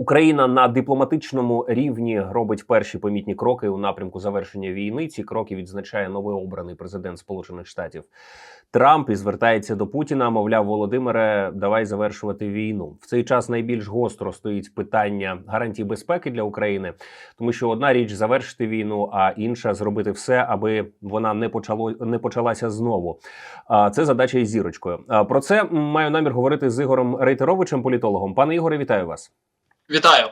Україна на дипломатичному рівні робить перші помітні кроки у напрямку завершення війни. Ці кроки відзначає новообраний президент Сполучених Штатів Трамп і звертається до Путіна. Мовляв, Володимире, давай завершувати війну. В цей час найбільш гостро стоїть питання гарантій безпеки для України, тому що одна річ завершити війну, а інша зробити все, аби вона не почало не почалася знову. А це задача із зірочкою. Про це маю намір говорити з Ігорем Рейтеровичем, політологом. Пане Ігоре, вітаю вас. Вітаю.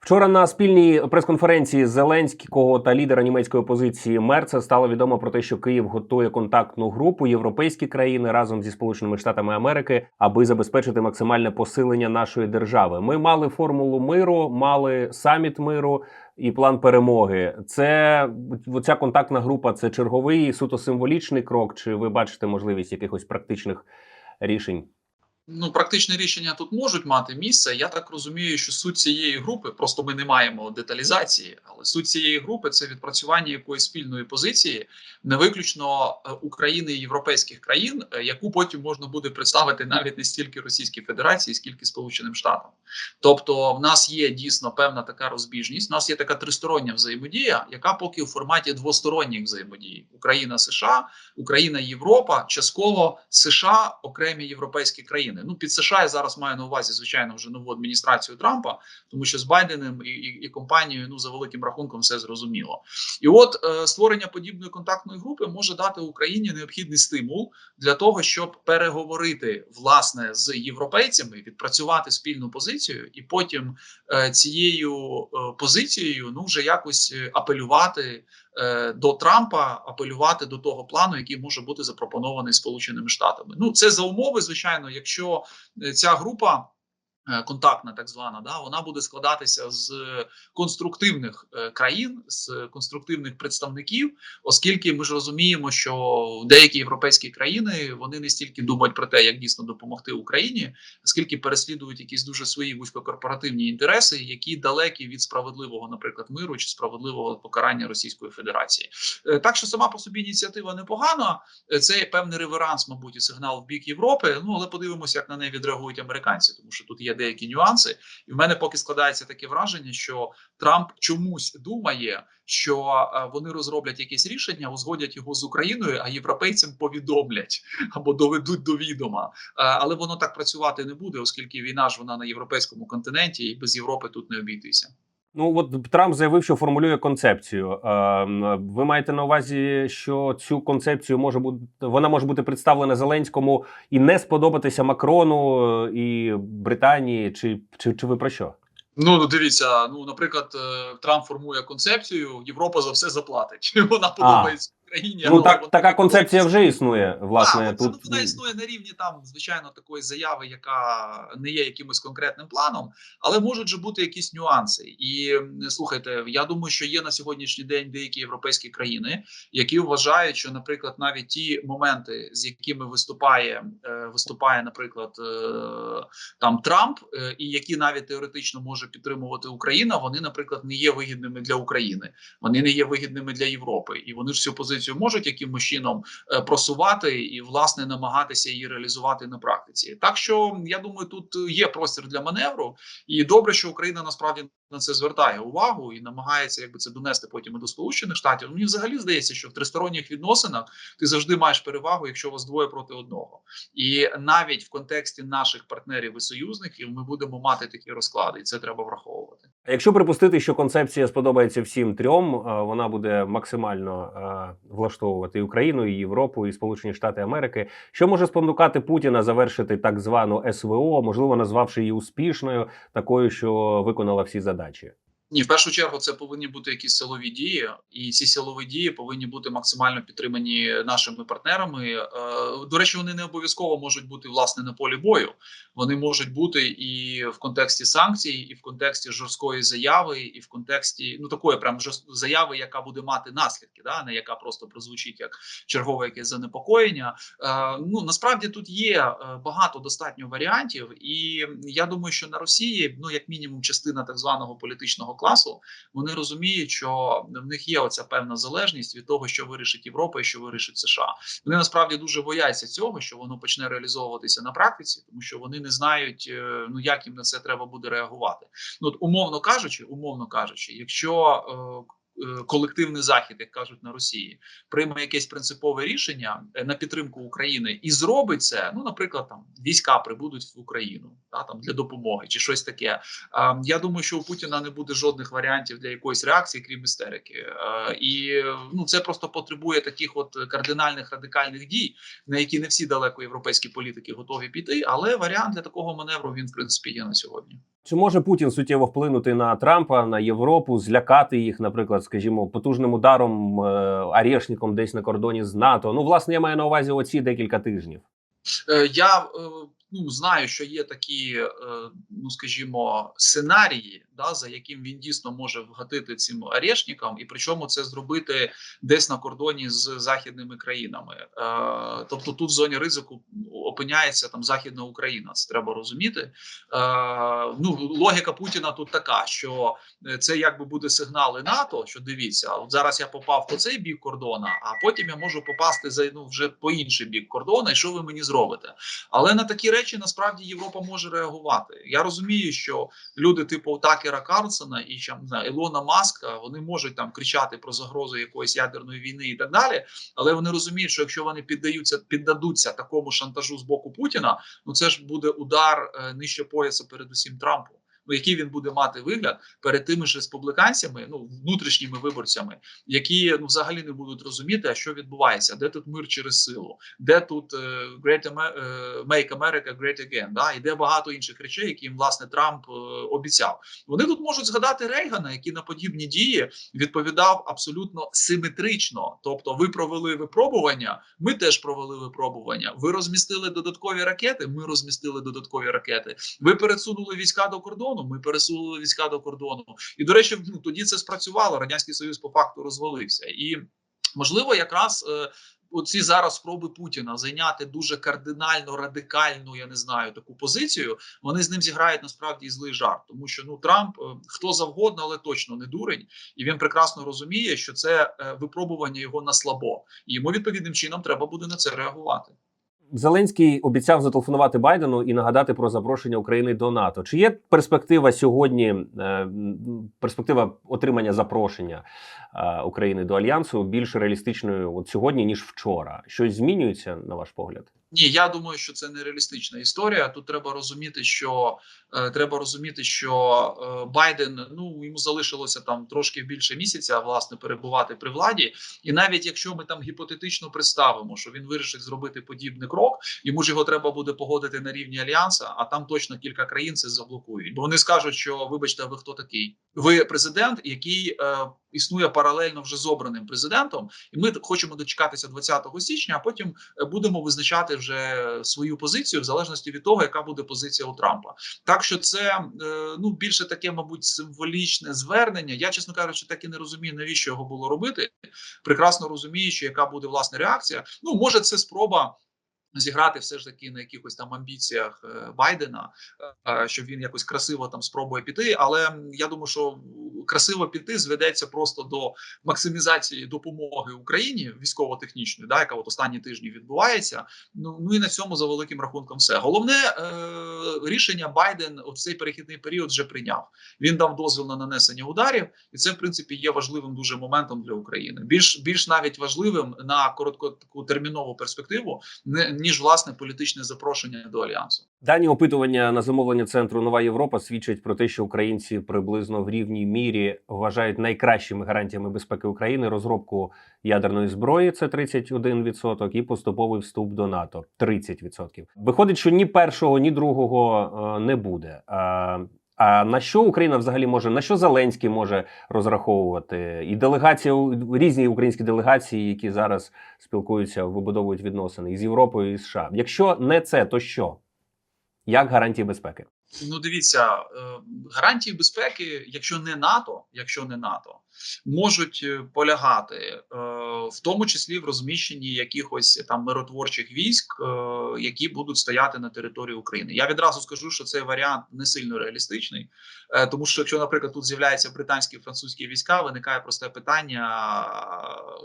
Вчора на спільній прес-конференції Зеленського та лідера німецької опозиції Мерца стало відомо про те, що Київ готує контактну групу європейські країни разом зі Сполученими Штатами Америки, аби забезпечити максимальне посилення нашої держави. Ми мали формулу миру, мали саміт миру і план перемоги. Це ця контактна група. Це черговий суто символічний крок. Чи ви бачите можливість якихось практичних рішень? Ну, практичні рішення тут можуть мати місце. Я так розумію, що суть цієї групи, просто ми не маємо деталізації, але суть цієї групи це відпрацювання якоїсь спільної позиції, не виключно е, України і європейських країн, е, яку потім можна буде представити навіть не стільки Російській Федерації, скільки Сполученим Штатам. Тобто, в нас є дійсно певна така розбіжність. В нас є така тристороння взаємодія, яка поки у форматі двосторонніх взаємодій: Україна, США, Україна, Європа, частково США, окремі європейські країни. Ну під США я зараз маю на увазі, звичайно, вже нову адміністрацію Трампа, тому що з Байденом і, і, і компанією, ну за великим рахунком, все зрозуміло. І от е, створення подібної контактної групи може дати Україні необхідний стимул для того, щоб переговорити власне з європейцями, відпрацювати спільну позицію, і потім е, цією е, позицією ну вже якось е, апелювати до Трампа, апелювати до того плану, який може бути запропонований Сполученими Штатами. Ну це за умови, звичайно, якщо е, ця група. Е, Контактна, так звана, да, вона буде складатися з конструктивних е, країн, з конструктивних представників, оскільки ми ж розуміємо, що деякі європейські країни вони не стільки думають про те, як дійсно допомогти Україні, скільки переслідують якісь дуже свої вузькокорпоративні інтереси, які далекі від справедливого, наприклад, миру чи справедливого покарання Російської Федерації. Е, Так що сама по собі ініціатива непогана. Це певний реверанс, мабуть, і сигнал в бік Європи. Ну але подивимося, як на неї відреагують американці, тому що тут є деякі нюанси. І в мене поки складається таке враження, що Трамп чомусь думає, що е, вони розроблять якесь рішення, узгодять його з Україною, а європейцям повідомлять або доведуть до відома. Е, Але воно так працювати не буде, оскільки війна ж вона на європейському континенті, і без Європи тут не обійтися. Ну от Трамп заявив, що формулює концепцію. Ем, Ви маєте на увазі, що цю концепцію може бути вона може бути представлена Зеленському і не сподобатися Макрону е, і Британії, чи, чи, чи ви про що? Ну, ну дивіться, ну наприклад, е, Трамп формує концепцію, Європа за все заплатить. Вона подобається Україні. Ну так вона- така концепція вже існує. Власне, Так, тут вона існує на рівні там, звичайно, такої заяви, яка не є якимось конкретним планом, але можуть же бути якісь нюанси. І слухайте, я думаю, що є на сьогоднішній день деякі європейські країни, які вважають, що, наприклад, навіть ті моменти, з якими виступає е, виступає, наприклад, е, там Трамп, е, і які навіть теоретично може підтримувати Україна, вони, наприклад, не є вигідними для України, вони не є вигідними для Європи, і вони ж цю позицію можуть якимось чином е, просувати і власне намагатися її реалізувати на практиці. Так що я думаю, тут є простір для маневру, і добре, що Україна насправді на це звертає увагу і намагається якби це донести потім і до Сполучених Штатів. Мені взагалі здається, що в тристоронніх відносинах ти завжди маєш перевагу, якщо вас двоє проти одного. І навіть в контексті наших партнерів і союзників ми будемо мати такі розклади, і це треба враховувати. А якщо припустити, що концепція сподобається всім трьом, е, вона буде максимально е, влаштовувати і Україну, і Європу, і Сполучені Штати Америки. Що може спонукати Путіна завершити так звану СВО, можливо, назвавши її успішною, такою, що виконала всі задачі? Ні, в першу чергу це повинні бути якісь силові дії, і ці силові дії повинні бути максимально підтримані нашими партнерами. Е, До речі, вони не обов'язково можуть бути власне на полі бою. Вони можуть бути і в контексті санкцій, і в контексті жорсткої заяви, і в контексті ну такої прям жорст- заяви, яка буде мати наслідки, да не яка просто прозвучить як чергове якесь занепокоєння. Е, Ну насправді тут є е, багато достатньо варіантів, і я думаю, що на Росії, ну як мінімум, частина так званого політичного класу, вони розуміють, що в них є оця певна залежність від того, що вирішить Європа і що вирішить США. Вони насправді дуже бояться цього, що воно почне реалізовуватися на практиці, тому що вони не знають, е, ну як їм на це треба буде реагувати. Ну от, умовно кажучи, умовно кажучи, якщо е, колективний захід, як кажуть на Росії, прийме якесь принципове рішення е, на підтримку України і зробить це, ну наприклад, там війська прибудуть в Україну та там для допомоги чи щось таке. Е, Я думаю, що у Путіна не буде жодних варіантів для якоїсь реакції, крім істерики. Е, І ну це просто потребує таких от кардинальних радикальних дій, на які не всі далеко європейські політики готові піти. Але варіант для такого маневру він в принципі є на сьогодні. Чи може Путін суттєво вплинути на Трампа, на Європу, злякати їх, наприклад, скажімо, потужним ударом, е, арешником десь на кордоні з НАТО? Ну, власне, я маю на увазі оці декілька тижнів. Е, Я е, ну знаю, що є такі, е, ну скажімо, сценарії, да, за яким він дійсно може вгатити цим арешникам, і причому це зробити десь на кордоні з західними країнами. Е, Тобто тут в зоні ризику опиняється там Західна Україна. Це треба розуміти. Е, Ну логіка Путіна тут така, що е, це якби буде сигнали НАТО, що дивіться, от зараз я попав по цей бік кордона, а потім я можу попасти за ну вже по інший бік кордона, і що ви мені зробите? Але на такі речі насправді Європа може реагувати. Я розумію, що люди типу Такера Карлсона і ще не знаю, Ілона Маска вони можуть там кричати про загрозу якоїсь ядерної війни і так далі. Але вони розуміють, що якщо вони піддаються, піддадуться такому шантажу з боку Путіна, ну це ж буде удар е, нижче пояса, передусім Трампу. Ну, який він буде мати вигляд перед тими ж республіканцями, ну внутрішніми виборцями, які ну взагалі не будуть розуміти, а що відбувається, де тут мир через силу, де тут е, Great Amer- е, Make America Great Again, да, і де багато інших речей, які їм власне Трамп е, обіцяв. Вони тут можуть згадати Рейгана, який на подібні дії відповідав абсолютно симетрично. Тобто, ви провели випробування, ми теж провели випробування. Ви розмістили додаткові ракети. Ми розмістили додаткові ракети. Ви пересунули війська до кордону. Ми пересунули війська до кордону. І до речі, ну тоді це спрацювало. Радянський Союз по факту розвалився, і можливо, якраз. Е, Оці зараз спроби Путіна зайняти дуже кардинально радикальну, я не знаю, таку позицію. Вони з ним зіграють насправді злий жарт, тому що ну Трамп е, хто завгодно, але точно не дурень, і він прекрасно розуміє, що це е, випробування його на слабо, і йому відповідним чином треба буде на це реагувати. Зеленський обіцяв зателефонувати Байдену і нагадати про запрошення України до НАТО. Чи є перспектива сьогодні, е, перспектива отримання запрошення е, України до альянсу більш реалістичною от сьогодні ніж вчора? Щось змінюється на ваш погляд? Ні, я думаю, що це не реалістична історія. Тут треба розуміти, що е, треба розуміти, що е, Байден ну йому залишилося там трошки більше місяця власне перебувати при владі. І навіть якщо ми там гіпотетично представимо, що він вирішить зробити подібний крок, йому ж його треба буде погодити на рівні альянса, а там точно кілька країн це заблокують. Бо вони скажуть, що вибачте, ви хто такий? Ви президент, який е, існує паралельно вже з обраним президентом, і ми хочемо дочекатися 20 січня, а потім е, будемо визначати вже свою позицію в залежності від того, яка буде позиція у Трампа. Так що це е, ну більше таке, мабуть, символічне звернення. Я, чесно кажучи, так і не розумію, навіщо його було робити. Прекрасно розуміючи, яка буде власне реакція. Ну може, це спроба. Зіграти все ж таки на якихось там амбіціях е, Байдена, е, щоб він якось красиво там спробує піти. Але я думаю, що красиво піти зведеться просто до максимізації допомоги Україні військово-технічної, да, яка от останні тижні відбувається. Ну ну і на цьому за великим рахунком все. Головне е, рішення Байден в цей перехідний період вже прийняв. Він дав дозвіл на нанесення ударів, і це в принципі є важливим дуже моментом для України. Більш більш навіть важливим на коротку таку термінову перспективу, не ніж власне політичне запрошення до альянсу. Дані опитування на замовлення центру Нова Європа свідчать про те, що українці приблизно в рівній мірі вважають найкращими гарантіями безпеки України розробку ядерної зброї це 31%, і поступовий вступ до НАТО 30%. Виходить, що ні першого, ні другого е, не буде. А, на що Україна взагалі може на що Зеленський може розраховувати? І делегація різні українські делегації, які зараз спілкуються, вибудовують відносини із Європою і США. Якщо не це, то що? Як гарантії безпеки? Ну, дивіться, е, гарантії безпеки, якщо не НАТО, якщо не НАТО, можуть е, полягати, е, в тому числі в розміщенні якихось там миротворчих військ, е, які будуть стояти на території України. Я відразу скажу, що цей варіант не сильно реалістичний, е, тому що якщо, наприклад, тут з'являються британські і французькі війська, виникає просте питання: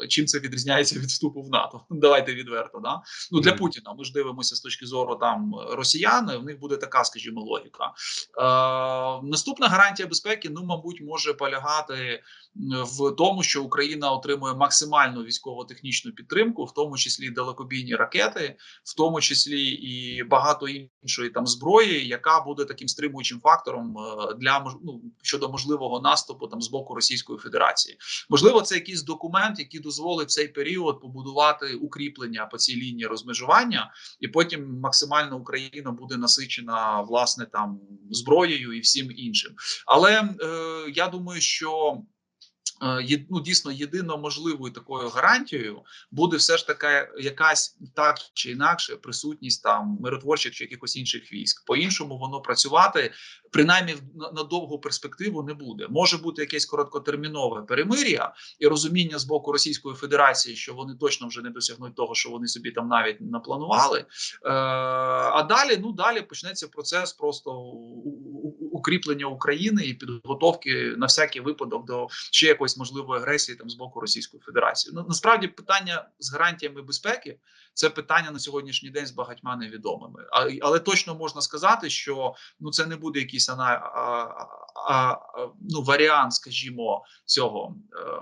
чим це відрізняється від вступу в НАТО? Давайте відверто. Да? Ну для Путіна ми ж дивимося з точки зору там росіяни. В них буде така, скажімо, логіка. Е, наступна гарантія безпеки, ну мабуть, може полягати в тому, що Україна отримує максимальну військово-технічну підтримку, в тому числі далекобійні ракети, в тому числі і багато іншої там зброї, яка буде таким стримуючим фактором е, для ну, щодо можливого наступу там з боку Російської Федерації. Можливо, це якийсь документ, який дозволить в цей період побудувати укріплення по цій лінії розмежування, і потім максимально Україна буде насичена власне там зброєю і всім іншим. Але е, я думаю, що. Е, Ну, дійсно, єдино можливою такою гарантією буде все ж таки якась так чи інакше присутність там миротворчих чи якихось інших військ. По іншому воно працювати принаймні на, довгу перспективу не буде. Може бути якесь короткотермінове перемир'я і розуміння з боку Російської Федерації, що вони точно вже не досягнуть того, що вони собі там навіть напланували. Е, а далі, ну далі почнеться процес просто укріплення України і підготовки на всякий випадок до ще якоїсь можливої агресії там з боку Російської Федерації. Ну насправді питання з гарантіями безпеки це питання на сьогоднішній день з багатьма невідомими. А, але точно можна сказати, що ну це не буде якийсь а, а, а, ну, варіант, скажімо, цього. Е,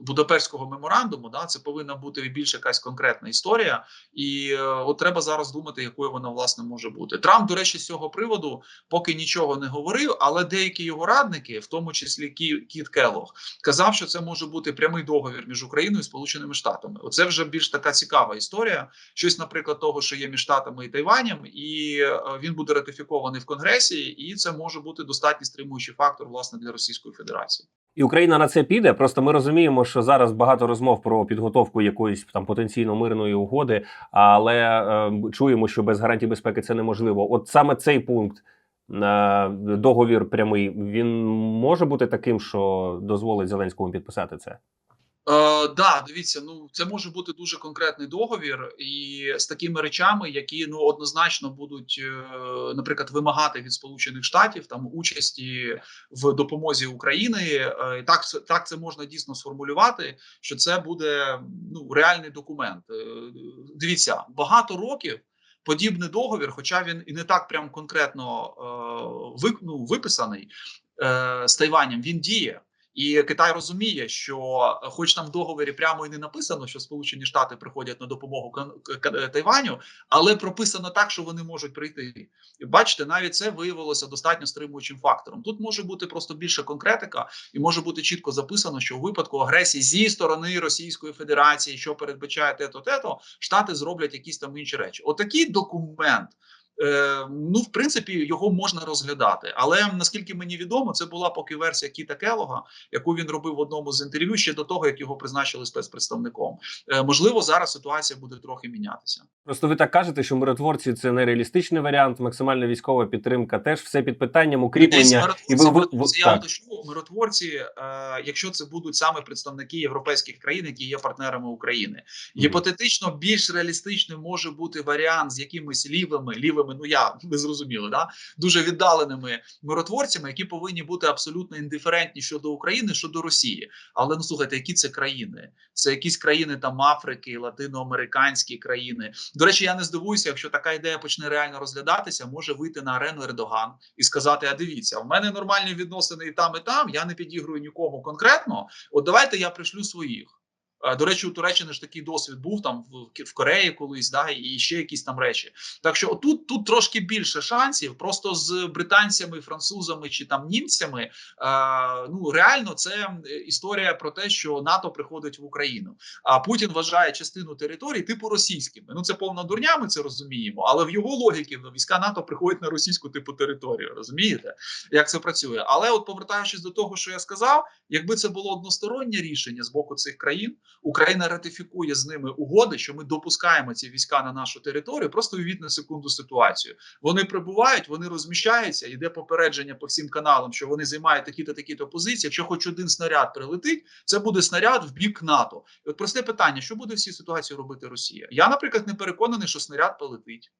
Будапештського меморандуму, да, це повинна бути більш якась конкретна історія, і е, от треба зараз думати, якою вона власне може бути. Трамп, до речі, з цього приводу поки нічого не говорив, але деякі його радники, в тому числі Кі, Кіт Келлог, казав, що це може бути прямий договір між Україною і Сполученими Штатами. Оце вже більш така цікава історія. Щось, наприклад, того, що є між Штатами і Тайванем, і е, він буде ратифікований в Конгресі, і це може бути достатньо стримуючий фактор власне для Російської Федерації. І Україна на це піде. Просто ми розуміємо, що зараз багато розмов про підготовку якоїсь там потенційно мирної угоди, але е, чуємо, що без гарантій безпеки це неможливо. От саме цей пункт. е, Договір прямий він може бути таким, що дозволить Зеленському підписати це. Е, да, дивіться, ну це може бути дуже конкретний договір, і з такими речами, які ну однозначно будуть, е, наприклад, вимагати від Сполучених Штатів там участі в допомозі України. Е, і так, так це можна дійсно сформулювати, що це буде ну реальний документ. Е, дивіться, багато років. Подібний договір, хоча він і не так прям конкретно е, ви, ну, виписаний е, з Тайванем, він діє. І Китай розуміє, що, е, хоч там в договорі прямо і не написано, що Сполучені Штати приходять на допомогу Тайваню, але прописано так, що вони можуть прийти. І бачите, навіть це виявилося достатньо стримуючим фактором. Тут може бути просто більше конкретика, і може бути чітко записано, що у випадку агресії зі сторони Російської Федерації, що передбачає те-то, те-то, штати зроблять якісь там інші речі. Отакий документ. Е, ну, в принципі, його можна розглядати, але наскільки мені відомо, це була поки версія Кіта Келога, яку він робив в одному з інтерв'ю ще до того, як його призначили спецпредставником. Е, можливо, зараз ситуація буде трохи мінятися. Просто ви так кажете, що миротворці це нереалістичний варіант, максимальна військова підтримка, теж все під питанням укріплення. миротворці, І ви, ви, ви я уточню, миротворці, е, якщо це будуть саме представники європейських країн, які є партнерами України, гіпотетично більш реалістичним може бути варіант з якимись лівими, лівими, ну я не зрозуміло, да дуже віддаленими миротворцями, які повинні бути абсолютно індиферентні щодо України, щодо Росії. Але ну слухайте, які це країни? Це якісь країни там Африки, латиноамериканські країни. До речі, я не здивуюся, якщо така ідея почне реально розглядатися, може вийти на арену Ердоган і сказати: А дивіться, в мене нормальні відносини і там, і там. Я не підігрую нікому конкретно. От давайте я пришлю своїх. Е, До речі, у Туреччини ж такий досвід був там в, Кореї колись, да, і ще якісь там речі. Так що тут, тут трошки більше шансів. Просто з британцями, французами чи там німцями. Е, ну реально, це історія про те, що НАТО приходить в Україну. А Путін вважає частину території типу російськими. Ну це повна дурня, ми це розуміємо. Але в його логіки війська НАТО приходять на російську типу територію. Розумієте, як це працює? Але от повертаючись до того, що я сказав, якби це було одностороннє рішення з боку цих країн, Україна ратифікує з ними угоди, що ми допускаємо ці війська на нашу територію. Просто уявіть на секунду ситуацію. Вони прибувають, вони розміщаються. Йде попередження по всім каналам, що вони займають такі-то такі-то позиції. Якщо хоч один снаряд прилетить, це буде снаряд в бік НАТО. І от просте питання: що буде в цій ситуації робити Росія? Я, наприклад, не переконаний, що снаряд полетить.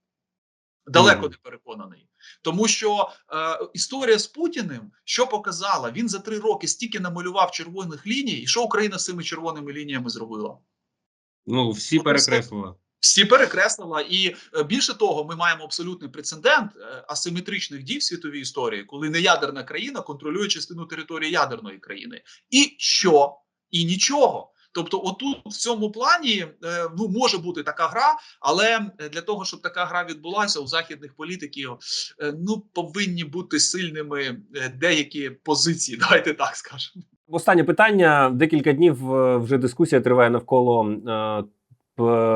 Далеко не переконаний, тому що е, історія з Путіним що показала, він за три роки стільки намалював червоних ліній, і що Україна з цими червоними лініями зробила? Ну, всі От перекреслили. Всі перекреслила, і е, більше того, ми маємо абсолютний прецедент е, асиметричних дій в світовій історії, коли неядерна країна контролює частину території ядерної країни. І що? І нічого. Тобто, отут в цьому плані е, ну може бути така гра, але для того, щоб така гра відбулася, у західних політиків е, ну повинні бути сильними е, деякі позиції. Давайте так скажемо. Останнє питання. Декілька днів вже дискусія триває навколо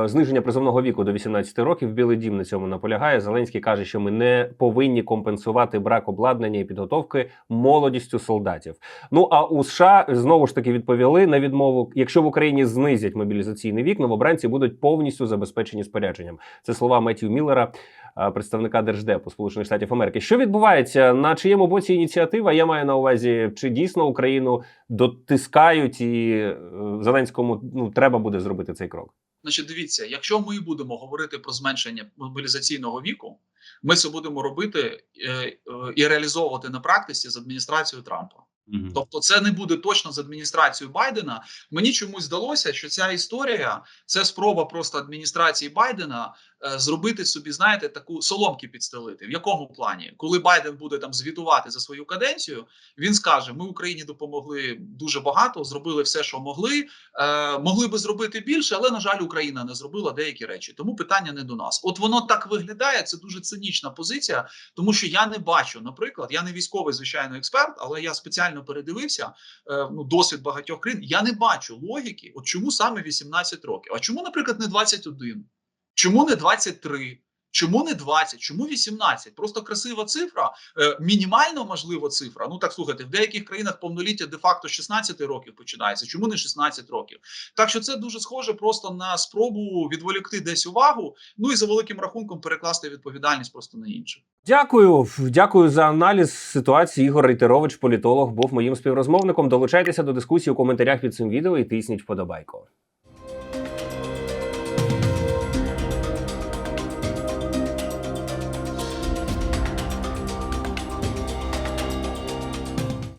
зниження призовного віку до 18 років. Білий дім на цьому наполягає. Зеленський каже, що ми не повинні компенсувати брак обладнання і підготовки молодістю солдатів. Ну а у США знову ж таки відповіли на відмову: якщо в Україні знизять мобілізаційний вік, новобранці будуть повністю забезпечені спорядженням. Це слова Меттью Міллера. е, Представника держдепу Сполучених Штатів Америки, що відбувається на чиєму боці ініціатива? Я маю на увазі, чи дійсно Україну дотискають, і е, Зеленському ну треба буде зробити цей крок. Значить, дивіться, якщо ми будемо говорити про зменшення мобілізаційного віку, ми це будемо робити е, е, і реалізовувати на практиці з адміністрацією Трампа. Мгм. Тобто, це не буде точно з адміністрацією Байдена. Мені чомусь здалося, що ця історія це спроба просто адміністрації Байдена зробити собі, знаєте, таку соломки підстелити. В якому плані, коли Байден буде там звітувати за свою каденцію, він скаже: Ми Україні допомогли дуже багато, зробили все, що могли. Е, могли би зробити більше, але на жаль, Україна не зробила деякі речі. Тому питання не до нас. От воно так виглядає. Це дуже цинічна позиція, тому що я не бачу, наприклад, я не військовий звичайно експерт, але я спеціально передивився е, ну, досвід багатьох країн. Я не бачу логіки. От чому саме 18 років? А чому, наприклад, не 21? Чому не 23? Чому не 20? Чому 18? Просто красива цифра, е, мінімально можлива цифра. Ну так слухайте, в деяких країнах повноліття де-факто з 16 років починається. Чому не 16 років? Так що це дуже схоже просто на спробу відволікти десь увагу. Ну і за великим рахунком перекласти відповідальність просто на інших. Дякую, дякую за аналіз ситуації. Ігор Рейтерович, політолог, був моїм співрозмовником. Долучайтеся до дискусії у коментарях під цим відео і тисніть вподобайку.